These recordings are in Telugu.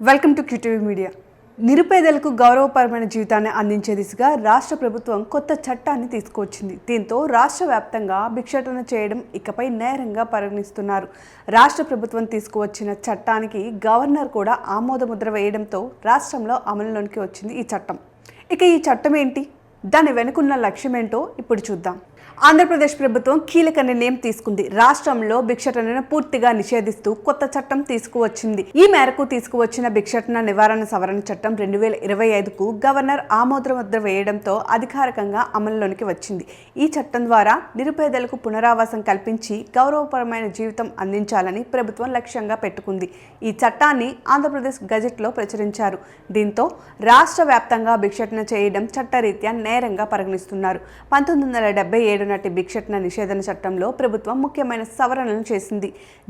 వెల్కమ్ టు క్యూటీవీ మీడియా నిరుపేదలకు గౌరవపరమైన జీవితాన్ని అందించే దిశగా రాష్ట్ర ప్రభుత్వం కొత్త చట్టాన్ని తీసుకువచ్చింది. దీంతో రాష్ట్ర వ్యాప్తంగా భిక్షాటన చేయడం ఇకపై నేరంగా పరిగణిస్తున్నారు. రాష్ట్ర ప్రభుత్వం తీసుకువచ్చిన చట్టానికి గవర్నర్ కూడా ఆమోదముద్ర వేయడంతో రాష్ట్రంలో అమలులోనికి వచ్చింది ఈ చట్టం. ఇక ఈ చట్టం ఏంటి? దాని వెనుకున్న లక్ష్యం ఏంటో ఇప్పుడు చూద్దాం. ఆంధ్రప్రదేశ్ ప్రభుత్వం కీలక నిర్ణయం తీసుకుంది. రాష్ట్రంలో భిక్షటనను పూర్తిగా నిషేధిస్తూ కొత్త చట్టం తీసుకువచ్చింది. ఈ మేరకు తీసుకువచ్చిన భిక్షటన నివారణ సవరణ చట్టం రెండు వేల ఇరవై ఐదుకు గవర్నర్ ఆమోదముద్ర వేయడంతో అధికారికంగా అమలులోనికి వచ్చింది. ఈ చట్టం ద్వారా నిరుపేదలకు పునరావాసం కల్పించి గౌరవపరమైన జీవితం అందించాలని ప్రభుత్వం లక్ష్యంగా పెట్టుకుంది. ఈ చట్టాన్ని ఆంధ్రప్రదేశ్ గజెట్లో ప్రచురించారు. దీంతో రాష్ట్ర వ్యాప్తంగా భిక్షటన చేయడం చట్టరీత్యా నేరంగా పరిగణిస్తున్నారు. పంతొమ్మిది వందల డెబ్బై ఏడు నాటి భిక్షటన నిషేధన చట్టంలో ప్రభుత్వం ముఖ్యమైన సవరణలు చేసింది.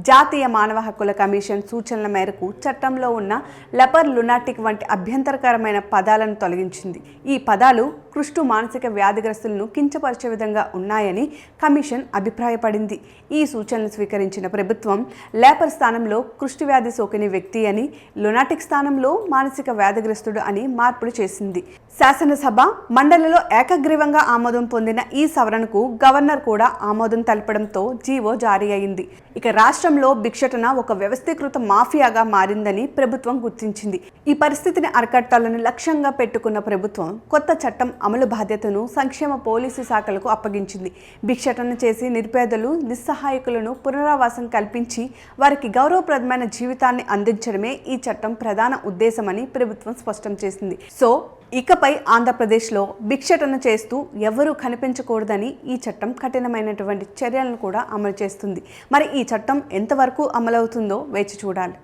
జాతీయ మానవ హక్కుల కమిషన్ సూచనల మేరకు చట్టంలో ఉన్న లెపర్ లునాటిక్ వంటి అభ్యంతరకరమైన పదాలను తొలగించింది. ఈ పదాలు కృష్టు మానసిక వ్యాధిగ్రస్తులను కించపరిచే విధంగా ఉన్నాయని కమిషన్ అభిప్రాయపడింది. ఈ సూచనలు స్వీకరించిన ప్రభుత్వం లేపర్ స్థానంలో కృష్టి వ్యాధి సోకిన వ్యక్తి అని లునాటిక్ స్థానంలో మానసిక వ్యాధిగ్రస్తుడు అని మార్పులు చేసింది. శాసనసభ మండలిలో ఏకగ్రీవంగా ఆమోదం పొందిన ఈ సవరణకు గవర్నర్ కూడా ఆమోదం తెలపడంతో జీవో జారీ అయింది. ఇక రాష్ట్రంలో భిక్షటన ఒక వ్యవస్థీకృత మాఫియాగా మారిందని ప్రభుత్వం గుర్తించింది. ఈ పరిస్థితిని అరికట్టాలని లక్ష్యంగా పెట్టుకున్న ప్రభుత్వం కొత్త చట్టం అమలు బాధ్యతను సంక్షేమ పోలీసు శాఖలకు అప్పగించింది. భిక్షటన చేసి నిరుపేదలు నిస్సహాయకులను పునరావాసం కల్పించి వారికి గౌరవప్రదమైన జీవితాన్ని అందించడమే ఈ చట్టం ప్రధాన ఉద్దేశమని ప్రభుత్వం స్పష్టం చేసింది. సో ఇకపై ఆంధ్రప్రదేశ్లో భిక్షటన చేస్తూ ఎవరూ కనిపించకూడదని ఈ చట్టం కఠినమైనటువంటి చర్యలను కూడా అమలు చేస్తుంది. మరి ఈ చట్టం ఎంతవరకు అమలవుతుందో వేచి చూడాలి.